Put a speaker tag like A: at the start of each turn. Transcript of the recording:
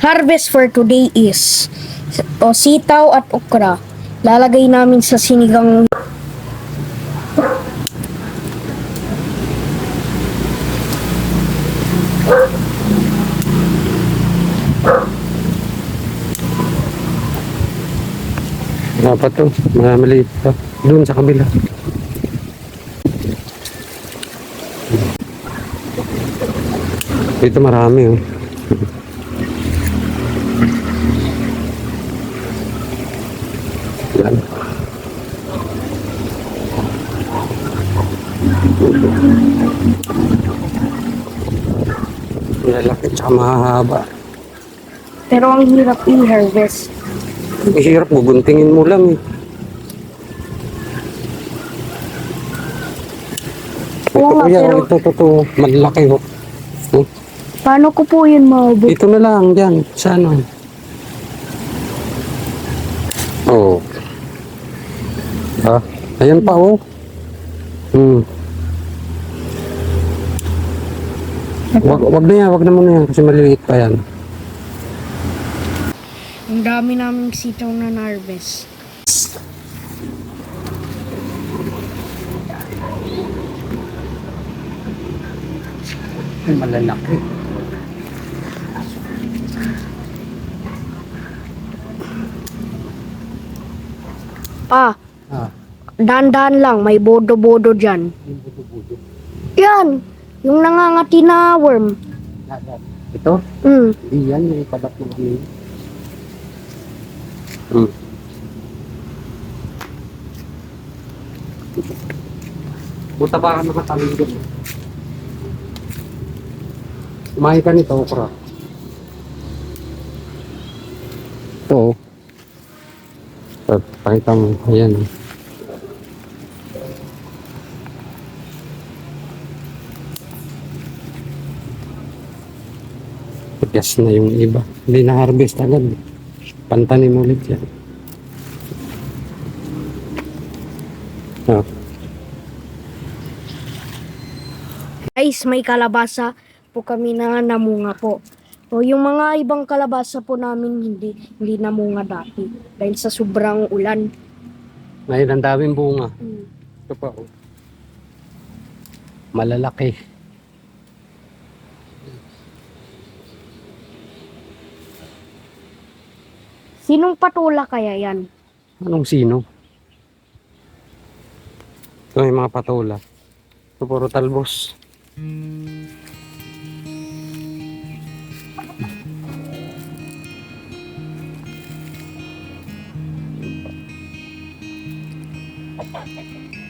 A: harvest for today is o sitaw at okra. Lalagay namin sa sinigang
B: Dapat to, mga maliit pa. Doon sa kabila. Dito marami oh. Yan. Lalaki tsaka mahahaba.
A: pero ang hirap i-harvest.
B: Ang hirap, guguntingin mo lang eh.
A: Oo
B: Ito, kuya,
A: pero
B: ito, ito, ito, malaki ho. Oh,
A: paano ko po yun maubos?
B: Dito na lang, dyan, sa ano. Oo. Oh. Ah, ayan pa, oh. Hmm. Wag, wag na yan, wag na muna yan, kasi maliliit pa yan.
A: Ang dami naming sitaw na harvest.
B: Ay, malalaki.
A: Ah,
B: Ah,
A: dahan-dahan lang, may bodo-bodo dyan. Yan, yung nangangati na worm.
B: ito?
A: Mm.
B: Hindi yan, yung kabat ng ano. Hmm. Buta ba ka nakatalong doon? Kumain ka nito, okra. Ito, oh. Ito, pakita mo. Ayan. Tigas na yung iba. Hindi na harvest agad. Pantanim ulit yan. Oh.
A: Guys, may kalabasa po kami na namunga po. O yung mga ibang kalabasa po namin hindi hindi namunga dati dahil sa sobrang ulan.
B: Ngayon ang daming bunga.
A: Mm.
B: Ito pa oh. Malalaki.
A: Sinong patula kaya yan?
B: Anong sino? Ito yung mga patola. Ito puro talbos. Ha ha ha ha!